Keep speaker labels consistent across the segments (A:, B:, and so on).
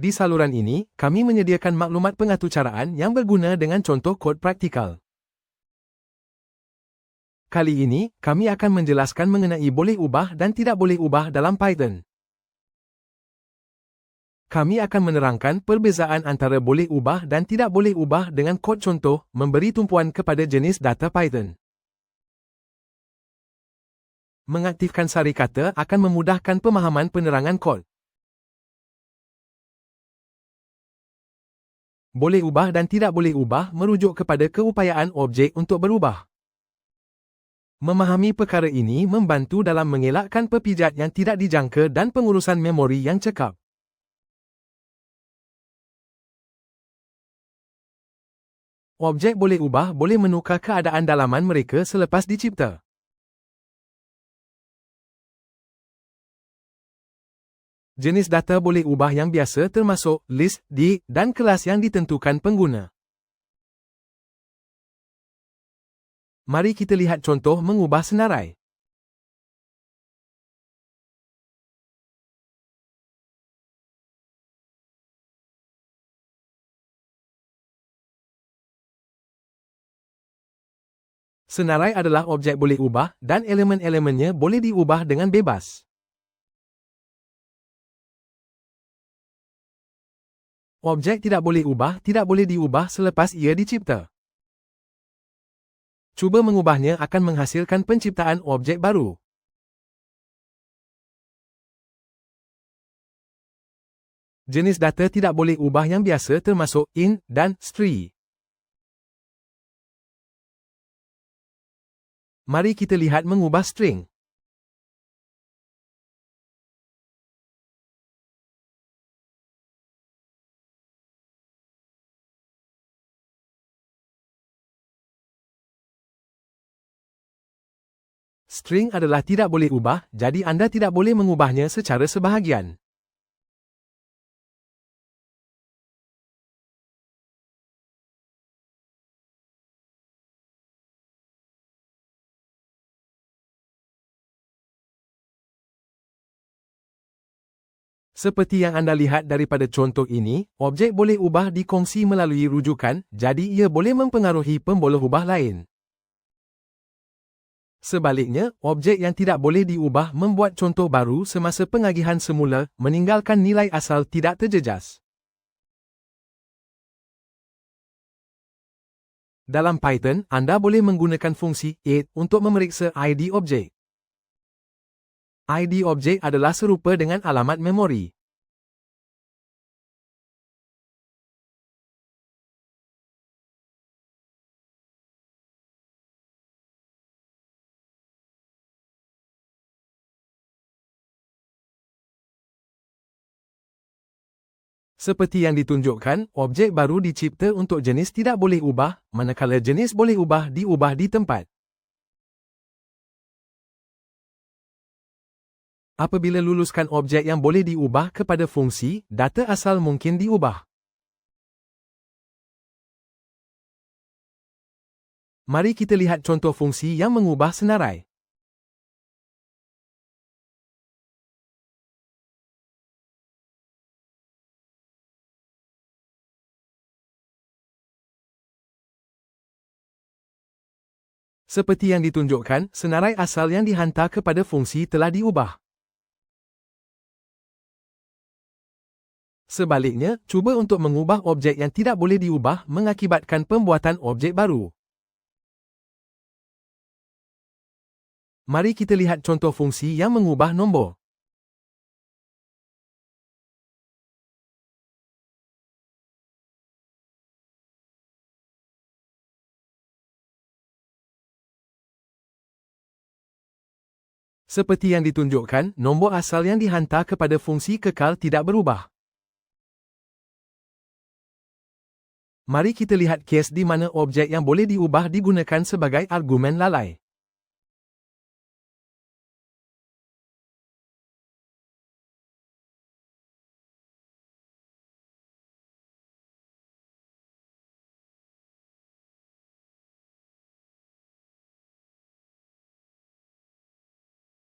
A: Di saluran ini, kami menyediakan maklumat pengaturcaraan yang berguna dengan contoh kod praktikal. Kali ini, kami akan menjelaskan mengenai boleh ubah dan tidak boleh ubah dalam Python. Kami akan menerangkan perbezaan antara boleh ubah dan tidak boleh ubah dengan kod contoh, memberi tumpuan kepada jenis data Python. Mengaktifkan sari kata akan memudahkan pemahaman penerangan kod. Boleh ubah dan tidak boleh ubah merujuk kepada keupayaan objek untuk berubah. Memahami perkara ini membantu dalam mengelakkan pepijat yang tidak dijangka dan pengurusan memori yang cekap. Objek boleh ubah boleh menukar keadaan dalaman mereka selepas dicipta. Jenis data boleh ubah yang biasa termasuk list, di, dan kelas yang ditentukan pengguna. Mari kita lihat contoh mengubah senarai. Senarai adalah objek boleh ubah dan elemen-elemennya boleh diubah dengan bebas. Objek tidak boleh ubah tidak boleh diubah selepas ia dicipta. Cuba mengubahnya akan menghasilkan penciptaan objek baru. Jenis data tidak boleh ubah yang biasa termasuk int dan string. Mari kita lihat mengubah string. String adalah tidak boleh ubah, jadi anda tidak boleh mengubahnya secara sebahagian. Seperti yang anda lihat daripada contoh ini, objek boleh ubah dikongsi melalui rujukan, jadi ia boleh mempengaruhi pembuluh ubah lain. Sebaliknya, objek yang tidak boleh diubah membuat contoh baru semasa pengagihan semula, meninggalkan nilai asal tidak terjejas. Dalam Python, anda boleh menggunakan fungsi add untuk memeriksa ID objek. ID objek adalah serupa dengan alamat memori. Seperti yang ditunjukkan, objek baru dicipta untuk jenis tidak boleh ubah, manakala jenis boleh ubah diubah di tempat. Apabila luluskan objek yang boleh diubah kepada fungsi, data asal mungkin diubah. Mari kita lihat contoh fungsi yang mengubah senarai. Seperti yang ditunjukkan, senarai asal yang dihantar kepada fungsi telah diubah. Sebaliknya, cuba untuk mengubah objek yang tidak boleh diubah mengakibatkan pembuatan objek baru. Mari kita lihat contoh fungsi yang mengubah nombor. Seperti yang ditunjukkan, nombor asal yang dihantar kepada fungsi kekal tidak berubah. Mari kita lihat kes di mana objek yang boleh diubah digunakan sebagai argumen lalai.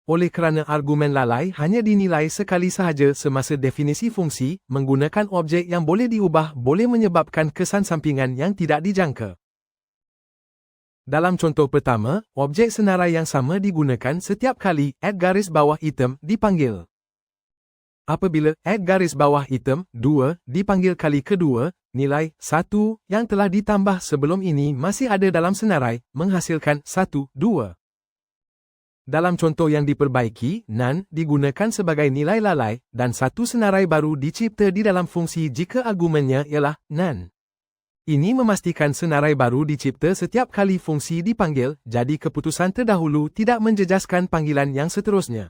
A: Oleh kerana argumen lalai hanya dinilai sekali sahaja semasa definisi fungsi, menggunakan objek yang boleh diubah boleh menyebabkan kesan sampingan yang tidak dijangka. Dalam contoh pertama, objek senarai yang sama digunakan setiap kali add garis bawah item dipanggil. Apabila add garis bawah item 2 dipanggil kali kedua, nilai 1 yang telah ditambah sebelum ini masih ada dalam senarai, menghasilkan 1, 2. Dalam contoh yang diperbaiki, none digunakan sebagai nilai lalai dan satu senarai baru dicipta di dalam fungsi jika argumennya ialah none. Ini memastikan senarai baru dicipta setiap kali fungsi dipanggil, jadi keputusan terdahulu tidak menjejaskan panggilan yang seterusnya.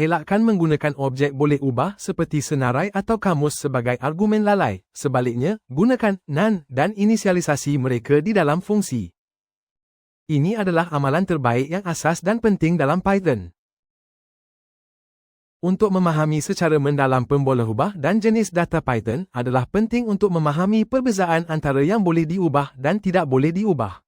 A: Elakkan menggunakan objek boleh ubah seperti senarai atau kamus sebagai argumen lalai. Sebaliknya, gunakan none dan inisialisasi mereka di dalam fungsi. Ini adalah amalan terbaik yang asas dan penting dalam Python. Untuk memahami secara mendalam pembolehubah dan jenis data Python adalah penting untuk memahami perbezaan antara yang boleh diubah dan tidak boleh diubah.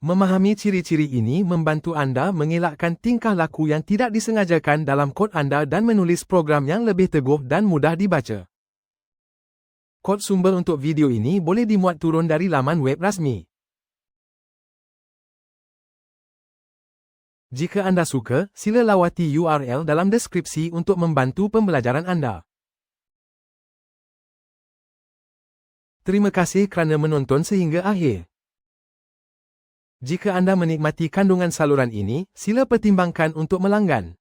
A: Memahami ciri-ciri ini membantu anda mengelakkan tingkah laku yang tidak disengajakan dalam kod anda dan menulis program yang lebih teguh dan mudah dibaca. Kod sumber untuk video ini boleh dimuat turun dari laman web rasmi. Jika anda suka, sila lawati URL dalam deskripsi untuk membantu pembelajaran anda. Terima kasih kerana menonton sehingga akhir. Jika anda menikmati kandungan saluran ini, sila pertimbangkan untuk melanggan.